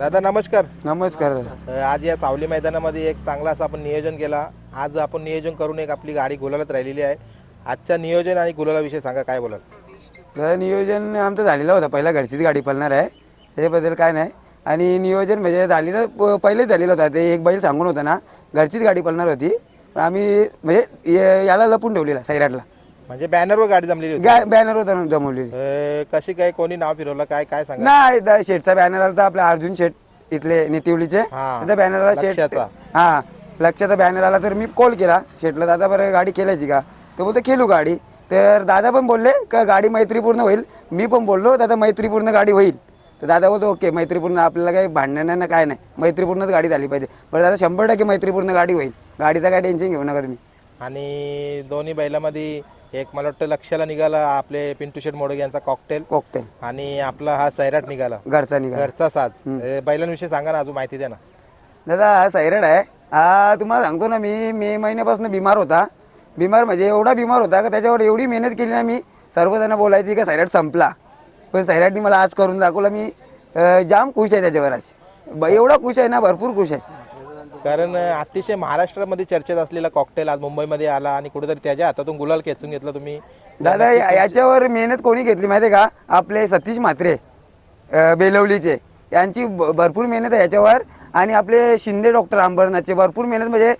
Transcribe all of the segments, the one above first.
दादा नमस्कार. नमस्कार. दादा अ, आज या सावली मैदानामध्ये एक चांगला असं आपण नियोजन केला. आज आपण नियोजन करून एक आपली गाडी गुलालात राहिलेली आहे. आजच्या नियोजन आणि गुलालाविषयी सांगा काय बोलाल? तर नियोजन आमचं झालेलं होतं. पहिला घरचीच गाडी पळणार आहे. त्याच्याबद्दल काय नाही. आणि नियोजन म्हणजे झालेलं प- पहिलेच झालेलं होतं. ते एक बैल सांगून होतं ना घरचीच गाडी पळणार होती. पण आम्ही म्हणजे ये- याला लपून ठेवलेला सैराटला. म्हणजे बॅनरवर गाडी जमलेली होती. गा बॅनर होता ना जमवलेली. अ, कशी काय कोणी नाव फिरवलं काय काय सांगा? नाही दा- शेठचा बॅनर आला आपला अर्जुन शेठ इथले नितिवलीचे. हा. त्या बॅनरला शेठ. हा लक्षाचा बॅनर आला तर मी कॉल केला. शेठला दादा बरं गाडी खेळायची का? तर बोलतो खेळू गाडी. तर दादा पण बोलले का गाडी मैत्रीपूर्ण होईल? मी पण बोललो दादा मैत्रीपूर्ण गाडी होईल. तर दादा बोलतो ओके मैत्रीपूर्ण आपल्याला काही भांडण नाही ना काय नाही. मैत्रीपूर्णच गाडी झाली पाहिजे. बरं दादा शंभर टक्के मैत्रीपूर्ण गाडी होईल. गाडीचं काय टेन्शन घेऊ नका तुम्ही. आणि दोन्ही बैलामध्ये एक मला वाटतं लक्षाला निघाला आपले पिंटू शेठ मोडगे यांचा कॉकटेल कॉकटेल आणि आपला हा सैराट निघाला. घरचा निघा घरचा साज. बैलांविषयी सांगा ना अजून माहिती द्या ना. दादा हा सैराट आहे. हा तुम्हाला सांगतो ना मी मे महिन्यापासून बिमार होता. बिमार म्हणजे एवढा बिमार होता का त्याच्यावर एवढी मेहनत केली ना मी सर्वजण बोलायची का सैराट संपला. पण सैराटनी मला आज करून दाखवला मी अं, जाम खुश आहे त्याच्यावर आज. ब- एवढा खुश आहे ना भरपूर खुश आहे. कारण अतिशय महाराष्ट्रामध्ये चर्चेत असलेला कॉकटेल आज मुंबईमध्ये आला आणि कुठेतरी त्याच्या हातातून गुलाल खेचून घेतला तुम्ही. दादा या- याच्यावर मेहनत कोणी घेतली माहिती आहे का? आपले सतीश म्हात्रे अं, बेलवलीचे. यांची भरपूर मेहनत आहे याच्यावर. आणि आपले शिंदे डॉक्टर अंबरनाथचे भरपूर मेहनत. म्हणजे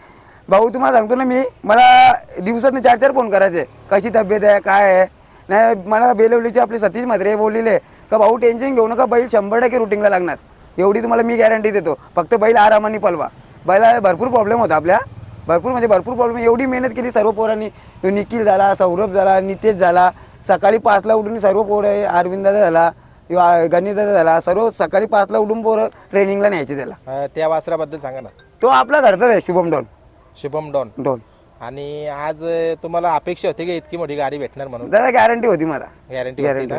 भाऊ तुम्हाला सांगतो ना मी मला दिवसातनं चार चार फोन करायचे. कशी तब्येत आहे काय आहे? नाही मला बेलवलीचे आपले सतीश म्हात्रे बोललेले का भाऊ टेन्शन घेऊ नका बैल शंभर टक्के रुटीनला लागणार. एवढी तुम्हाला मी गॅरंटी देतो. फक्त बैल आरामाने पलवा बैला भरपूर प्रॉब्लेम होता आपल्या. भरपूर म्हणजे भरपूर प्रॉब्लेम एवढी मेहनत केली सर्व पोरांनी. निखिल झाला सौरभ झाला नितेश झाला. सकाळी पाचला उठून सर्व पोरं अरविंद दादा झाला किंवा दादा झाला. सर्व सकाळी पाचला उठून पोरं ट्रेनिंगला न्यायचे त्याला. अ, त्या वासराबद्दल सांगा ना. तो आपला घरचाच आहे Shubham don. Shubham don. Don. आणि आज अ, तुम्हाला अपेक्षा होती की इतकी मोठी गाडी भेटणार म्हणून? दादा गॅरंटी होती मला. गॅरंटी होती ना?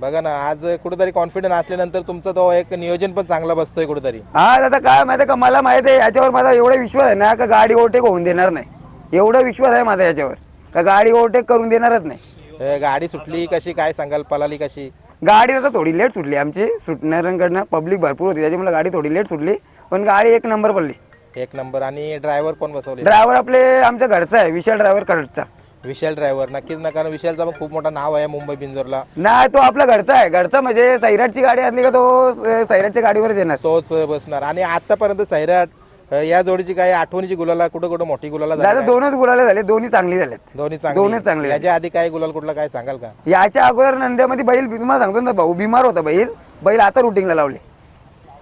बघा ना आज कुठेतरी कॉन्फिडन्स असल्यानंतर तुमचा तो एक नियोजन पण चांगला बसतोय कुठेतरी. हा दादा काय माहिती का मला माहिती आहे याच्यावर माझा एवढा विश्वास आहे ना का गाडी ओव्हरटेक होऊन देणार नाही. एवढा विश्वास आहे माझा याच्यावर. का गाडी ओव्हरटेक करून देणारच नाही. अ, गाडी सुटली कशी काय सांगाल पलाली कशी? गाडी आता थोडी लेट सुटली आमची. सुटणाऱ्यांकडनं पब्लिक भरपूर होती त्याच्यामुळे गाडी थोडी लेट सुटली. पण गाडी एक नंबर पडली. एक नंबर आणि ड्रायव्हर कोण बसवले ड्रायव्हर आपले आमच्या घरचा आहे विशाल ड्रायव्हर कडचा विशाल ड्रायव्हर. नक्कीच ना कारण विशालचा पण खूप मोठा नाव आहे मुंबई बिंजोरला. नाही तो आपला घरचा आहे. घरचा म्हणजे सैराटची गाडी असली का तो सैराटच्या गाडीवरच येणार. तोच बसणार. आणि आतापर्यंत सैराट अ, या जोडीची काही आठवणीची गुलाला कुठं कुठं मोठी गुलाला झाली दादा दोनच गुलाले झाले. दोन्ही चांगली झालेत. दोन्ही दोनच चांगली याच्या आधी काय गुलाल कुठला काय सांगाल का? याच्या अगोदर नंद्यामध्ये बैल तुम्हाला सांगतो ना भाऊ बिमार होता बैल. बैल आता रुटिंगला लावले.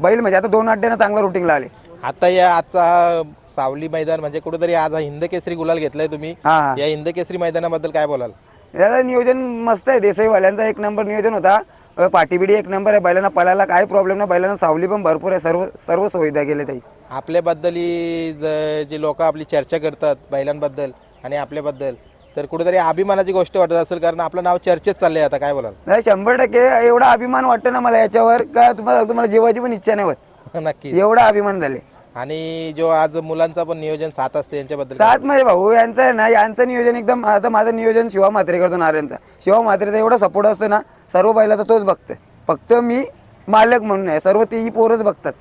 बैल म्हणजे आता दोन अड्ड्यानं चांगला रुटिंगला आले. आता या आजचा हा सावली मैदान म्हणजे कुठेतरी आज हा हिंद केसरी गुलाल घेतलाय तुम्ही. हा. हा या हिंद केसरी मैदानाबद्दल काय बोलाल? दादा नियोजन मस्त आहे. देसाईवाल्यांचा एक नंबर नियोजन होता. अं, पाठीबिडी एक नंबर आहे. बैलांना पळायला काय प्रॉब्लेम नाही. बैलांना सावली पण भरपूर आहे. सर्व सर्व सुविधा गेले ताई. आपल्याबद्दल ही ज- जी लोक आपली चर्चा करतात बैलांबद्दल आणि आपल्याबद्दल तर कुठेतरी अभिमानाची गोष्ट वाटत असेल कारण आपलं नाव चर्चेत चाललंय आता. काय बोलाल? नाही शंभर टक्के एवढा अभिमान वाटतो ना मला याच्यावर. का तुम्हाला तुम्हाला जेवायची पण इच्छा नाही होत. नक्की एवढा अभिमान झाले. आणि जो आज मुलांचा पण नियोजन साथ असते यांच्याबद्दल सात माझे भाऊ यांचं आहे ना यांचं नियोजन एकदम आता माझं नियोजन शिवा म्हात्रे करतो नारायणचा. शिवा म्हात्रेचा एवढा सपोर्ट असतो ना सर्व बैलाचा तोच बघतोय फक्त मी मालक म्हणून आहे सर्व तेही पोरच बघतात.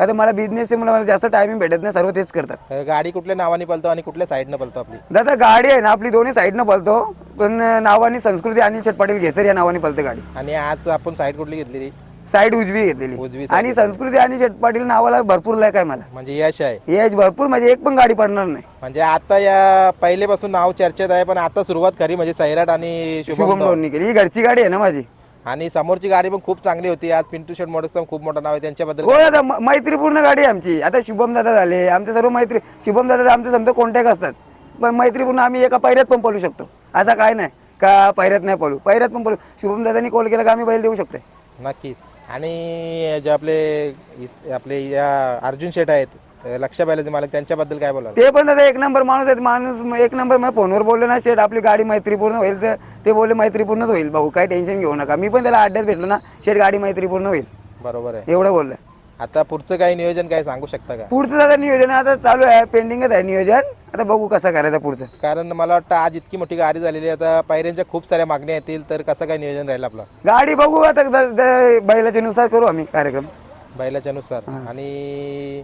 आता मला बिझनेस मला जास्त टायमिंग भेटत नाही सर्व तेच करतात. गाडी कुठल्या नावाने पलतो आणि कुठल्या साईडनं पलतो आपली? दादा गाडी आहे ना आपली दोन्ही साईडनं पळतो पण नावाने संस्कृती अनिल शेट पाटील घेसर या नावाने पळते गाडी. आणि आज आपण साईड कुठली घेतलेली? साईड उजवी घेतलेली. उजवी आणि संस्कृती आणि शेट पाटील नावाला भरपूर लायक आहे मला म्हणजे यश आहे. यश भरपूर म्हणजे एक पण गाडी पडणार नाही. म्हणजे आता या पहिलेपासून नाव चर्चेत आहे पण आता सुरुवात खरी म्हणजे सैराट आणि शुभम शुभम लोणी केली. ही घरची गाडी आहे ना माझी? आणि समोरची गाडी पण खूप चांगली होती. आज पिंटू शेट मोडकचा खूप मोठं नाव आहे त्यांच्याबद्दल. हो दादा म- मैत्रीपूर्ण गाडी आहे आमची. आता शुभम दादा झाले. आमचे सर्व मैत्री शुभम दादा आमचे समजा कॉन्टॅक्ट असतात. पण मैत्रीपूर्ण आम्ही एका पैऱ्यात पण पळू शकतो. असं काय नाही. का पैऱ्यात नाही पळू. पैऱ्यात पण पळू. शुभम दादानी कॉल केला का आम्ही बैल देऊ शकतो नक्की आणि जे आपले आपले या अर्जुन शेठ आहेत लक्ष बैलाचे मालक त्यांच्याबद्दल काय बोलाल? ते पण दादा एक नंबर माणूस आहेत. माणूस एक नंबर मग फोनवर बोललो ना शेट आपली गाडी मैत्रीपूर्ण होईल तर ते बोलले मैत्रीपूर्णच होईल. भाऊ काय टेन्शन घेऊ नका. मी पण त्याला अड्ड्यात भेटलो ना शेट गाडी मैत्रीपूर्ण होईल. बरोबर आहे. एवढं बोललं. आता पुढचं काही नियोजन काय सांगू शकता का? पुढचं दादा नियोजन आता चालू आहे पेंडिंगच आहे नियोजन. आता बघू कसं करायचं पुढचं. कारण मला वाटतं आज इतकी मोठी गाडी झालेली आहे आता पायऱ्यांच्या खूप साऱ्या मागण्या येतील तर कसं काय नियोजन राहील आपलं? गाडी बघू आता ज- ज- बैलाच्या नुसार करू आम्ही कार्यक्रम. बैलाच्या नुसार. आणि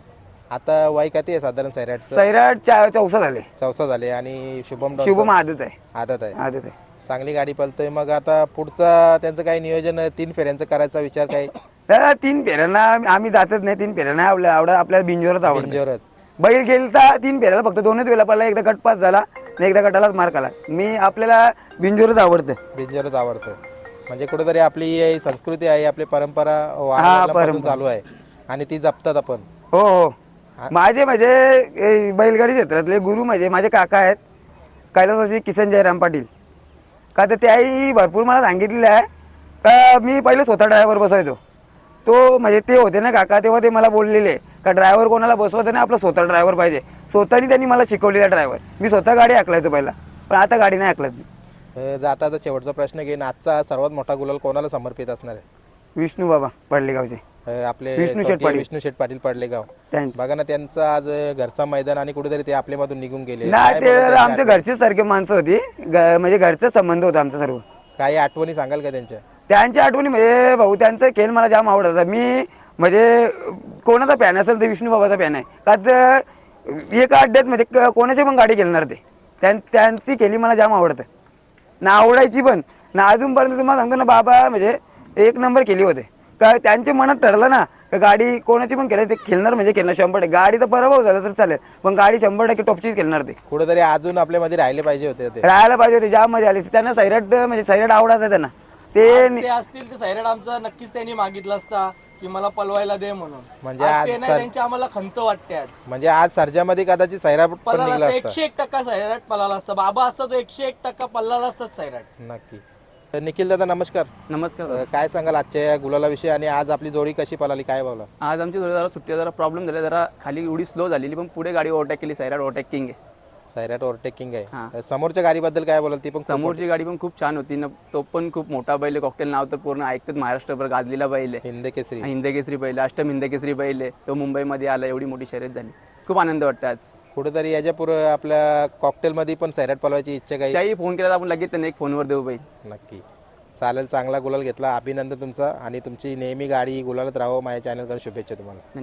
आता वय किती आहे साधारण सैराट चा चौसा झाले. चौसा झाले आणि शुभम डॉनचं शुभम आदत आहे. आदत आहे. आदत आहे. चांगली गाडी पळतोय. मग आता पुढचा त्यांचं काही नियोजन तीन फेऱ्यांचं करायचा विचार दादा तीन फेऱ्यांना आम्ही जातच नाही तीन फेऱ्यांना. आवडत आपल्याला बिंजोरच आवडतं. बिंजोरच. बैल गेलता तीन फेऱ्याला फक्त दोनच वेळा पडला एकदा गट पास झाला आणि एकदा गटालाच मार्क आला मी आपल्याला बिंजोरच आवडतं. बिंजोरच आवडतं. म्हणजे कुठेतरी आपली ही संस्कृती आहे आपली परंपरा वारंवारपासून चालू आहे. आणि ती जपतात आपण. हो हो. माझे म्हणजे बैलगाडी क्षेत्रातले गुरु म्हणजे माझे काका आहेत. कैलासवासी किसन जयराम पाटील. का तर त्याही भरपूर मला सांगितलेलं आहे. का मी पहिले स्वतः ड्रायव्हर बसायचो तो म्हणजे ते होते ना काका तेव्हा ते मला बोललेले का ड्रायव्हर कोणाला बसवायचं नाही आपला स्वतः ड्रायव्हर पाहिजे. स्वतःनी त्यांनी मला शिकवलेला ड्रायव्हर मी स्वतः गाडी ऐकलायचो पहिला पण आता गाडी नाही. अं, जाता आता शेवटचा प्रश्न घेईन. आजचा सर्वात मोठा गुलाल कोणाला समर्पित असणार आहे? विष्णू बाबा पडलेगावचे. आपले विष्णू शेठ पाटील. विष्णू शेठ पाटील पडलेगाव. बघा ना त्यांचं आज घरचा मैदान आणि कुठेतरी ते आपल्यामधून निघून गेले. नाही ते आमच्या घरचेच सारखे माणसं होती. म्हणजे घरचा संबंध होता आमचा सर्व? काही आठवणी सांगाल का त्यांच्या? त्यांच्या आठवणी म्हणजे भाऊ त्यांचा खेळ मला जाम आवडत होता. मी म्हणजे कोणाचा पॅन असेल तर विष्णू बाबाचा पॅन आहे. का तर एका अड्ड्यात म्हणजे कोणाची पण गाडी खेळणार ते. त्यां त्यांची खेळी मला जाम आवडतं. ना आवडायची पण ना अजूनपर्यंत तुम्हाला सांगतो ना बाबा म्हणजे एक नंबर केली होते. का त्यांच्या मनात ठरलं ना का गाडी कोणाची पण खेळ ते खेळणार म्हणजे खेळणार शंभर टक्के. गाडी तर पराभव झाला तर चालेल. पण गाडी शंभर टक्के टॉपचीच खेळणार ते. कुठेतरी अजून आपल्यामध्ये राहिले पाहिजे होते राहायला पाहिजे होते जाम मजा आली. त्यांना सैराट म्हणजे सैराट आवडत त्यांना. ते ते असतील तर सैराट आमचा नक्कीच त्यांनी मागितला असता की मला पलवायला दे म्हणून. म्हणजे आज आज ते नाही सर- त्यांची आम्हाला खंत वाटते आज. म्हणजे आज सर्जामध्ये कदाचित सैराट पण पल्ला निघला असता असता. एकशे एक टक्का सैराट पलाला असता. बाबा असता तो एकशे एक टक्का पल्लाला असताच सैराट नक्की. तर निखिल दादा नमस्कार. नमस्कार अं, काय सांगाल आजच्या या गुलालाविषयी आणि आज आपली जोडी कशी पळाली काय बोला आज आमची थोडी जरा सुट्टी जरा प्रॉब्लेम झाला जरा खाली एवढी स्लो झालेली पण पुढे गाडी ओव्हरटेक केली सैराट ओव्हरटेकिंग आहे. सैराट ओव्हरटेकिंग आहे. हां. समोरच्या गाडीबद्दल काय बोलाल? ती पण समोरची गाडी पण खूप छान होती. न तो पण खूप मोठा बैल कॉकटेल नाव तर पूर्ण ऐकतात. महाराष्ट्रभर गाजलेला बैल आहे. हिंद केसरी. हिंदकेसरी बैल अष्टम हिंदकेसरी बैल आहे. तो मुंबईमध्ये आला. एवढी मोठी शर्यत झाली. खूप आनंद वाटतो आज. कुठेतरी याच्यापुढे आपल्या कॉकटेल मध्ये पण सैराट पळवायची इच्छा काही? त्याही फोन केला आपण लगेच त्यांना एक फोनवर देऊ बैल. नक्की. चालेल चांगला गुलाल घेतला. अभिनंदन तुमचा. आणि तुमची नेहमी गाडी गुलालत राहो माझ्या चॅनलकडे शुभेच्छा तुम्हाला.